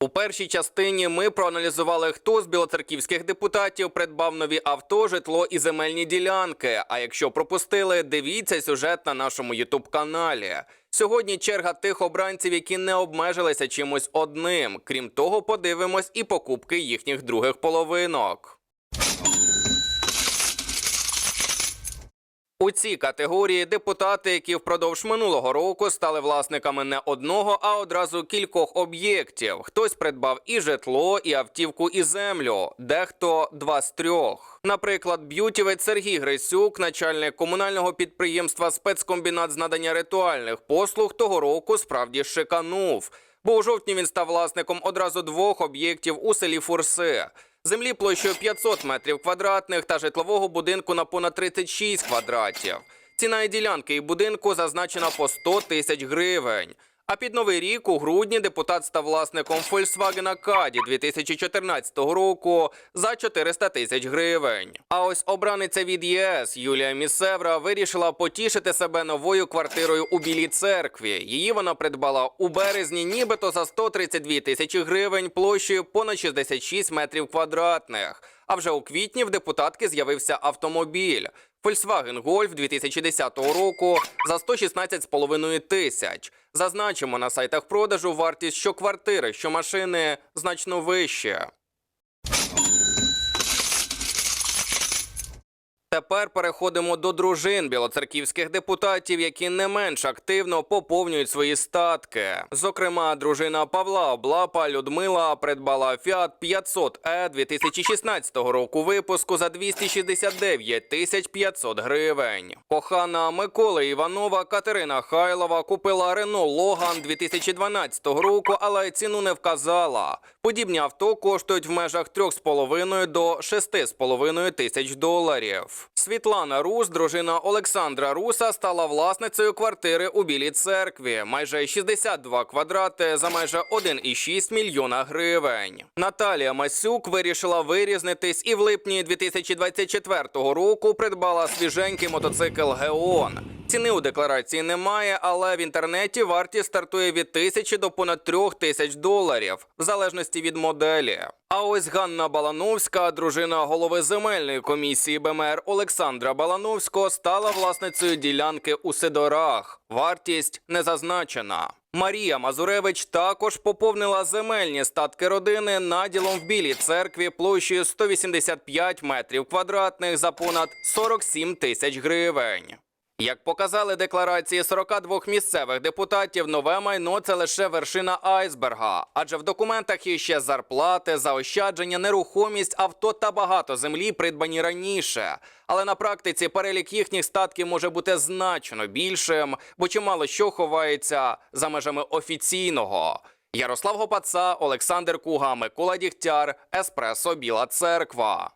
У першій частині ми проаналізували, хто з білоцерківських депутатів придбав нові авто, житло і земельні ділянки. А якщо пропустили, дивіться сюжет на нашому ютуб каналі. Сьогодні черга тих обранців, які не обмежилися чимось одним. Крім того, подивимось і покупки їхніх других половинок. У цій категорії депутати, які впродовж минулого року стали власниками не одного, а одразу кількох об'єктів. Хтось придбав і житло, і автівку, і землю, дехто два з трьох. Наприклад, б'ютівець Сергій Грисюк, начальник комунального підприємства спецкомбінат з надання ритуальних послуг, того року справді шиканув. Бо у жовтні він став власником одразу двох об'єктів у селі Фурси. Землі площею 500 метрів квадратних та житлового будинку на понад 36 квадратів. Ціна і ділянки і будинку зазначена по 100 тисяч гривень. А під новий рік у грудні депутат став власником Volkswagen Caddy 2014 року за 400 тисяч гривень. А ось обраниця від ЄС Юлія Місевра вирішила потішити себе новою квартирою у Білій церкві. Її вона придбала у березні, нібито за 132 тисячі гривень площею понад 66 метрів квадратних. А вже у квітні в депутатки з'явився автомобіль. Volkswagen Golf 2010 року за 116,5 тисяч. Зазначимо на сайтах продажу вартість що квартири, що машини значно вище. Тепер переходимо до дружин білоцерківських депутатів, які не менш активно поповнюють свої статки. Зокрема, дружина Павла Облапа Людмила придбала Fiat 500 e 2016 року випуску за 269 тисяч 500 гривень. Кохана Миколи Іванова Катерина Хайлова купила Renault Logan 2012 року, але ціну не вказала. Подібні авто коштують в межах 3,5 до 6,5 тисяч доларів. Світлана Рус, дружина Олександра Руса, стала власницею квартири у Білій церкві. Майже 62 квадрати за майже 1,6 мільйона гривень. Наталія Масюк вирішила вирізнитись і в липні 2024 року придбала свіженький мотоцикл Геон. Ціни у декларації немає, але в інтернеті вартість стартує від тисячі до понад трьох тисяч доларів, в залежності від моделі. А ось Ганна Балановська, дружина голови земельної комісії БМР Олександра Балановського, стала власницею ділянки у Сидорах. Вартість не зазначена. Марія Мазуревич також поповнила земельні статки родини наділом в білій церкві площею 185 метрів квадратних за понад 47 тисяч гривень. Як показали декларації 42 місцевих депутатів, нове майно це лише вершина айсберга, адже в документах є ще зарплати, заощадження, нерухомість, авто та багато землі придбані раніше. Але на практиці перелік їхніх статків може бути значно більшим, бо чимало що ховається за межами офіційного. Ярослав Гопаца, Олександр Куга, Микола Дігтяр, Еспресо Біла Церква.